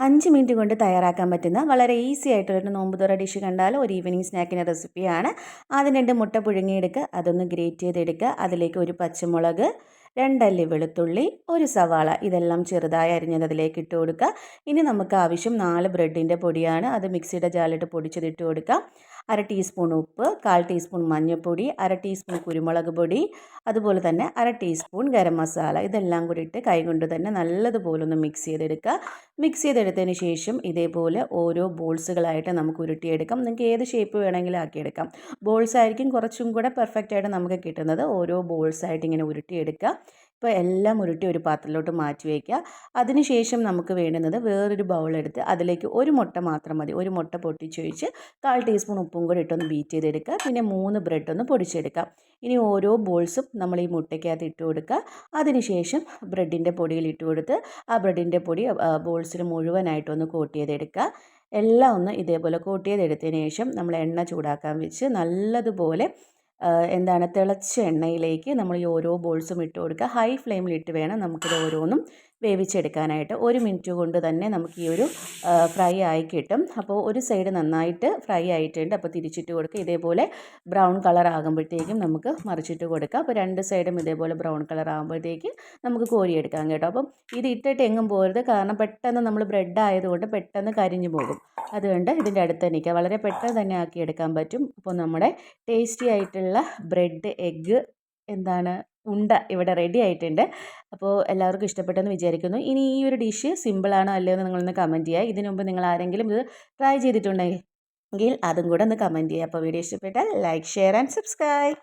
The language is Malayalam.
അഞ്ച് മിനിറ്റ് കൊണ്ട് തയ്യാറാക്കാൻ പറ്റുന്ന വളരെ ഈസി ആയിട്ടുള്ള ഒരു നോമ്പുതോറ ഡിഷ് കണ്ടാൽ ഒരു ഈവനിങ് സ്നാക്കിന്റെ റെസിപ്പിയാണ്. ആദ്യം രണ്ട് മുട്ട പുഴുങ്ങിയെടുക്കുക. അതൊന്ന് ഗ്രേറ്റ് ചെയ്തെടുക്കുക. അതിലേക്ക് ഒരു പച്ചമുളക് രണ്ടല്ലി വെളുത്തുള്ളി ഒരു സവാള. ഇതെല്ലാം ചെറുതായി അരിഞ്ഞത് അതിലേക്ക് ഇട്ട് കൊടുക്കുക. ഇനി നമുക്ക് ആവശ്യം നാല് ബ്രെഡിന്റെ പൊടിയാണ്. അത് മിക്സിയുടെ ജാലിട്ട് പൊടിച്ചതിട്ട് കൊടുക്കുക അര ടീസ്പൂൺ ഉപ്പ് കാൽ ടീസ്പൂൺ മഞ്ഞൾപ്പൊടി അര ടീസ്പൂൺ കുരുമുളക് പൊടി അതുപോലെ തന്നെ അര ടീസ്പൂൺ ഗരം മസാല. ഇതെല്ലാം കൂടി ഇട്ട് കൈകൊണ്ട് തന്നെ നല്ലതുപോലെ ഒന്ന് മിക്സ് ചെയ്തെടുക്കുക. മിക്സ് ചെയ്തെടുത്തതിന് ശേഷം ഇതേപോലെ ഓരോ ബോൾസുകളായിട്ട് നമുക്ക് ഉരുട്ടിയെടുക്കാം. നിങ്ങൾക്ക് ഏത് ഷേപ്പ് വേണമെങ്കിലും ആക്കിയെടുക്കാം. ബോൾസ് ആയിരിക്കും കുറച്ചും കൂടെ പെർഫെക്റ്റ് ആയിട്ട് നമുക്ക് കിട്ടുന്നത്. ഓരോ ബോൾസ് ആയിട്ട് ഇങ്ങനെ ഉരുട്ടിയെടുക്കുക. ഇപ്പോൾ എല്ലാം ഉരുട്ടി ഒരു പാത്രത്തിലോട്ട് മാറ്റി വയ്ക്കുക. അതിനുശേഷം നമുക്ക് വേണ്ടുന്നത് വേറൊരു ബൗളെടുത്ത് അതിലേക്ക് ഒരു മുട്ട മാത്രം മതി. ഒരു മുട്ട പൊട്ടിച്ചൊഴിച്ച് കാൽ ടീസ്പൂൺ ഉപ്പും കൂടി ഇട്ടൊന്ന് ബീറ്റ് ചെയ്തെടുക്കുക. പിന്നെ മൂന്ന് ബ്രെഡ് ഒന്ന് പൊടിച്ചെടുക്കുക. ഇനി ഓരോ ബോൾസും നമ്മൾ ഈ മുട്ടയ്ക്കകത്ത് ഇട്ട് കൊടുക്കുക. അതിനുശേഷം ബ്രെഡിന്റെ പൊടിയിൽ ഇട്ട് കൊടുത്ത് ആ ബ്രെഡിന്റെ പൊടി ബോൾസിൽ മുഴുവനായിട്ടൊന്ന് കോട്ട് ചെയ്തെടുക്കുക. എല്ലാം ഒന്ന് ഇതേപോലെ കോട്ട് ചെയ്തെടുത്തതിന് ശേഷം നമ്മൾ എണ്ണ ചൂടാക്കാൻ വെച്ച് നല്ലതുപോലെ എന്താണ് തിളച്ച എണ്ണയിലേക്ക് നമ്മൾ ഈ ഓരോ ബോൾസും ഇട്ട് കൊടുക്കുക. ഹൈ ഫ്ലെയിമിലിട്ട് വേണം നമുക്കിത് ഓരോന്നും വേവിച്ചെടുക്കാനായിട്ട് ഒരു മിനിറ്റ് കൊണ്ട് തന്നെ നമുക്ക് ഈ ഒരു ഫ്രൈ ആയി കിട്ടും. അപ്പോൾ ഒരു സൈഡ് നന്നായിട്ട് ഫ്രൈ ആയിട്ടുണ്ട്. അപ്പോൾ തിരിച്ചിട്ട് കൊടുക്കുക. ഇതേപോലെ ബ്രൗൺ കളർ ആകുമ്പോഴത്തേക്കും നമുക്ക് മറിച്ചിട്ട് കൊടുക്കുക അപ്പോൾ രണ്ട് സൈഡും ഇതേപോലെ ബ്രൗൺ കളർ ആകുമ്പോഴത്തേക്ക് നമുക്ക് കോരിയെടുക്കാം കേട്ടോ. അപ്പം ഇത് ഇട്ടിട്ട് എങ്ങും പോരുത് കാരണം പെട്ടെന്ന് നമ്മൾ ബ്രെഡ് ആയതുകൊണ്ട് പെട്ടെന്ന് കരിഞ്ഞു പോകും. അതുകൊണ്ട് ഇതിന്റെ അടുത്ത് തന്നെ വളരെ പെട്ടെന്ന് തന്നെ ആക്കിയെടുക്കാൻ പറ്റും. അപ്പോൾ നമ്മുടെ ടേസ്റ്റി ആയിട്ടുള്ള ബ്രെഡ് എഗ്ഗ് എന്താണ് ഉണ്ട ഇവിടെ റെഡി ആയിട്ടുണ്ട്. അപ്പോൾ എല്ലാവർക്കും ഇഷ്ടപ്പെട്ടെന്ന് വിചാരിക്കുന്നു. ഇനി ഈ ഒരു ഡിഷ് സിമ്പിളാണോ അല്ലയോ എന്ന് നിങ്ങളൊന്ന് കമന്റ് ചെയ്യുക. ഇതിനു മുമ്പ് നിങ്ങൾ ആരെങ്കിലും ഇത് ട്രൈ ചെയ്തിട്ടുണ്ടെങ്കിൽ അതും കൂടെ ഒന്ന് കമന്റ് ചെയ്യുക. അപ്പോൾ വീഡിയോ ഇഷ്ടപ്പെട്ടാൽ ലൈക്ക് ഷെയർ ആൻഡ് സബ്സ്ക്രൈബ്